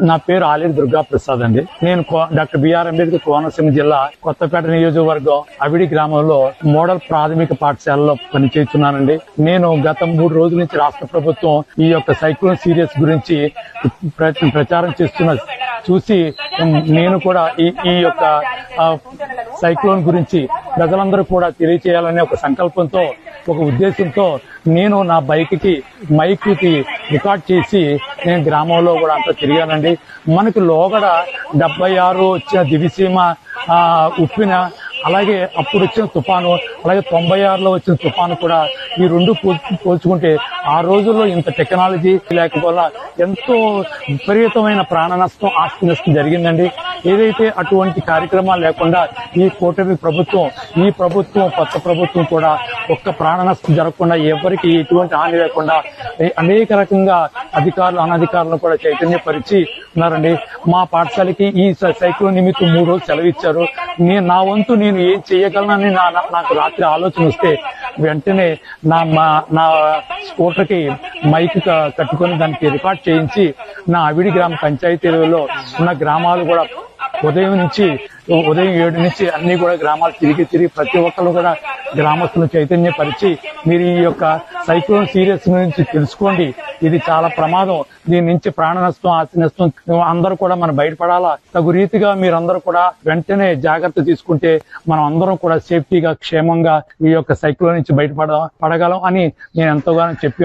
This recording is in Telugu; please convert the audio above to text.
నా పేరు ఆలేరు దుర్గా ప్రసాద్ అండి. నేను కో- doctor B R Ambedkar Konaseema జిల్లా కొత్తపేట నియోజకవర్గం అవిడి గ్రామంలో మోడల్ ప్రాథమిక పాఠశాలలో పనిచేస్తున్నానండి. నేను గత మూడు రోజుల నుంచి రాష్ట్ర ప్రభుత్వం ఈ యొక్క సైక్లోన్ సీరియస్ గురించి ప్ర- ప్రచారం చేస్తున్న చూసి నేను కూడా ఈ ఈ యొక్క సైక్లోన్ గురించి ప్రజలందరూ కూడా తెలియచేయాలనే ఒక సంకల్పంతో ఒక ఉద్దేశంతో నేను నా బైక్కి మైక్కి రికార్డ్ చేసి నేను గ్రామంలో కూడా అంతా తిరిగానండి. మనకి లోగడ డెబ్బై ఆరు వచ్చిన దివిసీమ ఉప్పిన అలాగే అప్పుడు వచ్చిన తుఫాను అలాగే తొంభై ఆరులో వచ్చిన తుఫాను కూడా ఈ రెండు పోల్చుకుంటే ఆ రోజుల్లో ఇంత టెక్నాలజీ లేకపోవడం ఎంతో విపరీతమైన ప్రాణ నష్టం ఆస్తి నష్టం జరిగిందండి. ఏదైతే అటువంటి కార్యక్రమాలు లేకుండా ఈ కూటమి ప్రభుత్వం ఈ ప్రభుత్వం కొత్త ప్రభుత్వం కూడా ఒక్క ప్రాణ నష్టం జరగకుండా ఎవరికి ఎటువంటి హాని లేకుండా అనేక రకంగా అధికారులు అనధికారులను కూడా చైతన్యపరిచి ఉన్నారండి. మా పాఠశాలకి ఈ సై- సైక్లోన్ నిమిత్తం మూడు రోజులు సెలవు ఇచ్చారు. నేను నా వంతు నేను ఏం చేయగలనని నా నాకు రాత్రి ఆలోచన వస్తే వెంటనే నా మా నా స్కూటర్కి మైక్ కట్టుకొని దానికి రికార్డ్ చేయించి నా అవిడి గ్రామ పంచాయతీలో ఉన్న గ్రామాలు కూడా ఉదయం నుంచి ఉదయం ఏడు నుంచి అన్ని కూడా గ్రామాలు తిరిగి తిరిగి ప్రతి ఒక్కరు కూడా గ్రామస్తులను చైతన్యపరిచి మీరు ఈ యొక్క సైక్లోన్ సీరియస్ నుంచి తెలుసుకోండి. ఇది చాలా ప్రమాదం. దీని నుంచి ప్రాణ నష్టం ఆస్తి నష్టం అందరూ కూడా మనం బయటపడాలా? తగు రీతిగా మీరందరూ కూడా వెంటనే జాగ్రత్త తీసుకుంటే మనం అందరం కూడా సేఫ్టీగా క్షేమంగా ఈ యొక్క సైక్లోన్ నుంచి బయటపడ పడగలం అని నేను ఎంతగానో చెప్పి